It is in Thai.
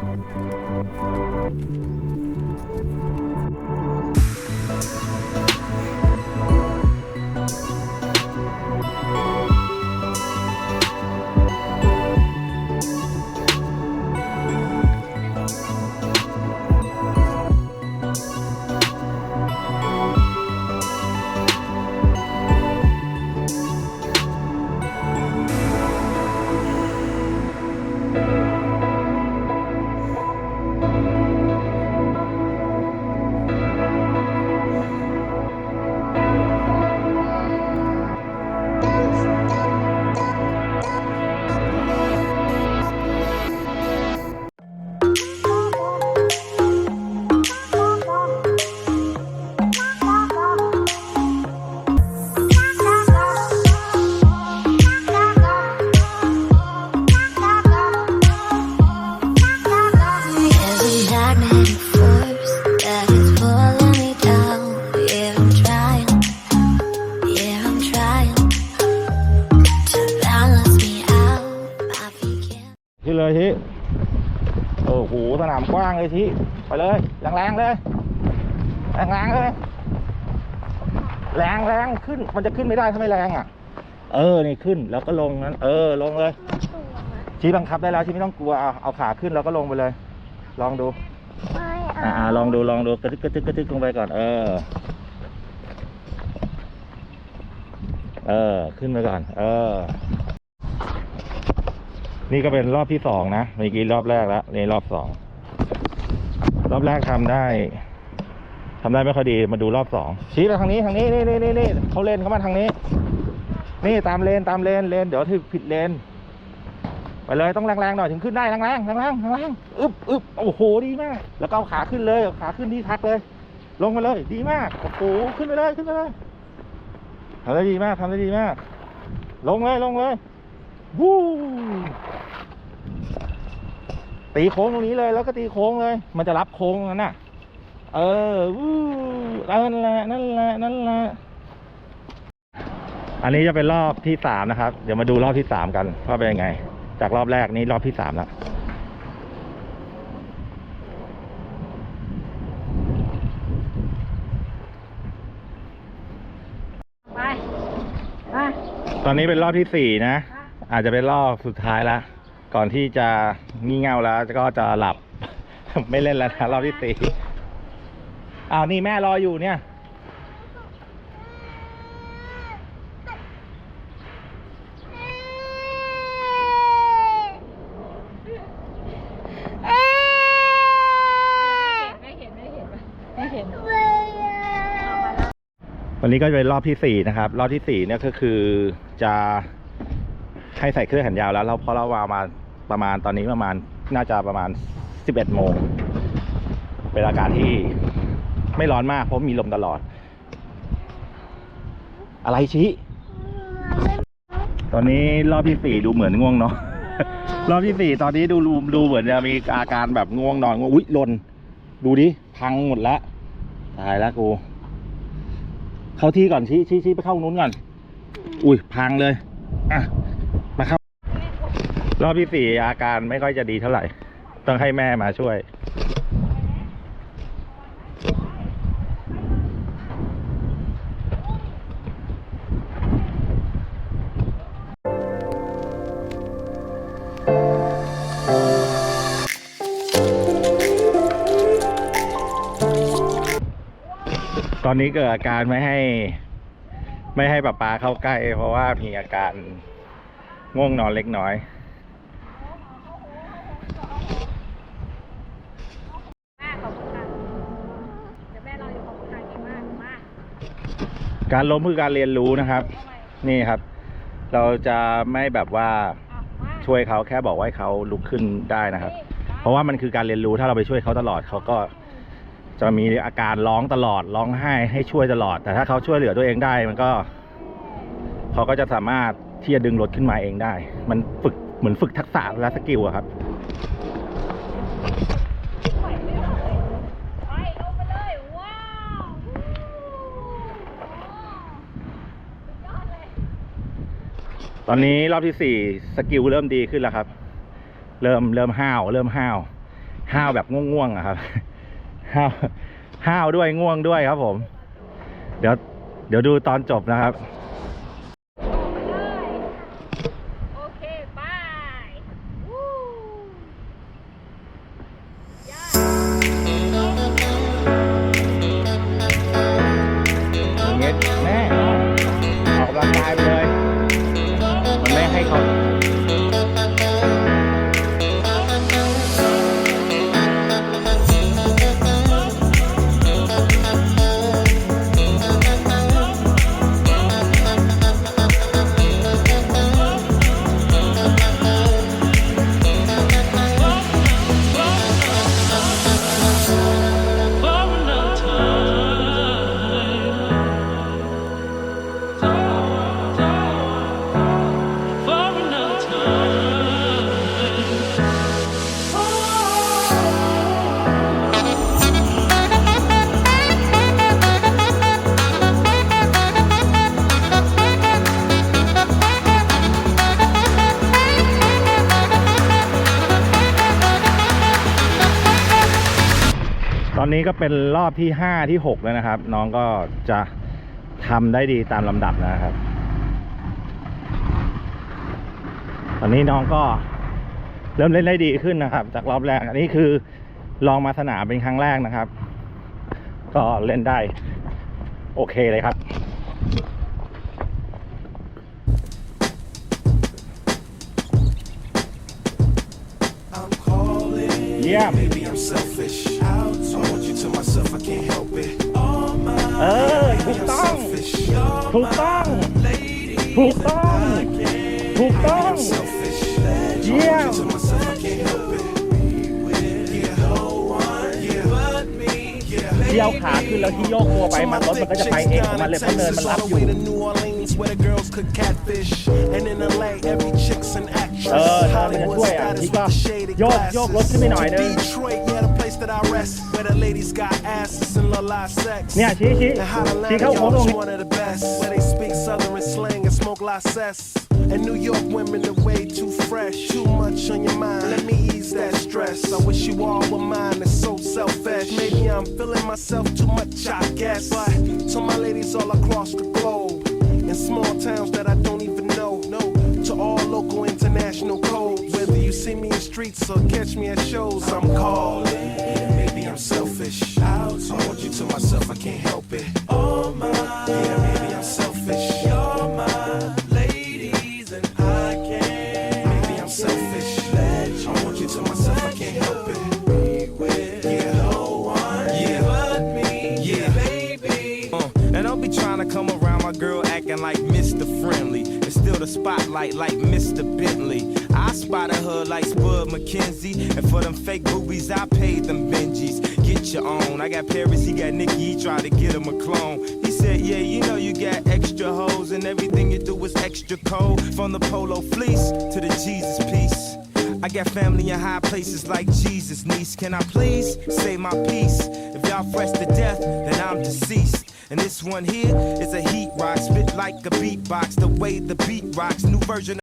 Thank you. สนามกว้างเลยทีไปเลยแรงๆเลยแรงๆเลยแรงแรงขึ้น มันจะขึ้นไม่ได้ถ้าไม่แรงอะ เออนี่ขึ้นแล้วก็ลงนั้น เออลงเลยชี้บังคับได้แล้วชี้ไม่ต้องกลัวเอาเอาขาขึ้นแล้วก็ลงไปเลย ลองดูอ่าลองดูลองดูกระทึกกระทึกกระทึกลงไปก่อน เออ เออ ขึ้นไปก่อน เออ นี่ก็เป็นรอบที่สองนะเมื่อกี้รอบแรกแล้วนี่รอบสอง รอบแรกทำได้ทำได้ไม่ค่อยดีมาดูรอบสองชี้ไปทางนี้ทางนี้นี่นี่นี่นี่เขาเลนเขามาทางนี้ นี่ตามเลนตามเลนเลนเดี๋ยวถึงผิดเลนไปเลยต้องแรงๆหน่อยถึงขึ้นได้แรงๆแรงๆแรงๆแรงๆอึบอึบโอ้โหดีมาก แล้วก็เอาขาขึ้นเลยเอาขาขึ้นที่ทักเลย ลงมาเลย ดีมากโอ้โหขึ้นไปเลยขึ้นไปเลยทำได้ดีมากทำได้ดีมาก ลงเลยลงเลยวู้ ตีโค้งตรงนี้เลยแล้วก็ตีโค้งเลย มันจะรับโค้งนั้นน่ะ เออวู้นั่นแหละนั่นแหละนั่นแหละอันนี้จะเป็นรอบที่สามนะครับ เดี๋ยวมาดูรอบที่สามกันว่าเป็นยังไง จากรอบแรกนี้รอบที่สามแล้วไปไปตอนนี้เป็นรอบที่สี่นะ อาจจะเป็นรอบสุดท้ายละ ก่อนที่จะงี่เง่าแล้วก็จะหลับ ไม่เล่นแล้วนะรอบที่สี่อ้าวนี่แม่รออยู่เนี่ยไม่เห็นไม่เห็นไม่เห็นวันนี้ก็จะเป็นรอบที่สี่นะครับ รอบที่สี่เนี่ยก็คือจะให้ใส่เครื่องแขนยาวแล้วเราเพราะเราวางมา ประมาณตอนนี้ประมาณน่าจะประมาณสิบเอ็ดโมง เป็นอากาศที่ไม่ร้อนมากเพราะมีลมตลอด อะไรชี้ตอนนี้รอบที่สี่ดูเหมือนง่วงเนาะรอบที่สี่ตอนนี้ดูดูดูเหมือนจะมีอาการแบบง่วงนอนง่วงอุ้ยลน ดูดิพังหมดละตายแล้วกูเข้าที่ก่อนชี้ชี้ชี้ไปเข้านู้นก่อน อุ้ยพังเลยอะ รอบที่สี่อาการไม่ค่อยจะดีเท่าไหร่ ต้องให้แม่มาช่วย ตอนนี้เกิดอาการไม่ให้ ไม่ให้ป้าปาเข้าใกล้ เพราะว่ามีอาการง่วงนอนเล็กน้อย แม่ขอบคุณค่ะเดี๋ยวแม่รออยู่ขอบคุณค่ะเก่งมากมาก การล้มคือการเรียนรู้นะครับ นี่ครับ เราจะไม่แบบว่าอะมาช่วยเขาแค่บอกว่าให้เขาลุกขึ้นได้นะครับ เพราะว่ามันคือการเรียนรู้ถ้าเราไปช่วยเขาตลอดเขาก็จะมีอาการร้องตลอดร้องไห้ให้ช่วยตลอด แต่ถ้าเขาช่วยเหลือตัวเองได้มันก็เขาก็จะสามารถที่จะดึงรถขึ้นมาเองได้ มันฝึกเหมือนฝึกทักษะและสกิลอะครับ ไปลงไปเลย ว้าว ต อนนี้รอบที่สี่สกิลเริ่มดีขึ้นแล้วครับ เริ่มเริ่มห้าว เริ่มห้าวห้าวแบบง่วงๆอะครับห้าวห้าวด้วยง่วงด้วยครับผม เดี๋ยวเดี๋ยวดูตอนจบนะครับ นนี้ก็เป็นรอบที่ห้าที่หกแล้วนะครับ น้องก็จะทำได้ดีตามลำดับนะครับ ตอนนี้น้องก็เริ่มเล่นได้ดีขึ้นนะครับ จากรอบแรกอันนี้คือลองมาสนามเป็นครั้งแรกนะครับ ก็เล่นได้โอเคเลยครับ Yeah. Maybe I'm selfish. I want you to myself, I can't help it. เออถูกต้อง ถูกต้อง ถูกต้อง เที่ยวขาขึ้นแล้วที่โยกตัวไปมันรถมันก็จะไปเองของมันเลยเพราะเนินมันรับอยู่ to New Orleans where the girls could catfish. And in LA, every chick's an actress. เออเนินมันจะช่วยอะ Hollywood ที่ status ก็ with the shaded โยกโยกรถขึ้นไปหน่อยนึง Detroit, yeah, the place that I rest. Where the ladies got asses and love live sex. เนี่ยชี้ชี้ And how ชี้ Atlanta, เข้าโค้ง y'all ตรง is นี้ one of the best. Where they speak southern slang and smoke license. And New York women are way too fresh. Too much on your mind. Let me ease that stress. I wish you all were mine. It's so selfish. Maybe I'm feeling myself too much, I guess. But to my ladies all across the globe. In small towns that I don't even know. No. To all local international codes. Whether you see me in streets or catch me at shows, I'm calling. Maybe I'm selfish. I want you to myself, I can't help it. All my, like Mr. Friendly. And still the spotlight like Mr. Bentley. I spotted her like Spud McKenzie. And for them fake boobies, I paid them Benjis. Get your own. I got Paris, he got Nikki, he tried to get him a clone. He said, Yeah, you know you got extra hoes, and everything you do is extra cold. From the polo fleece to the Jesus piece. I got family in high places like Jesus, niece. Can I please say my piece? If y'all fresh to death, then I'm deceased. And this one here is a heat rock, spit like a beatbox. The way the beat rocks, new version.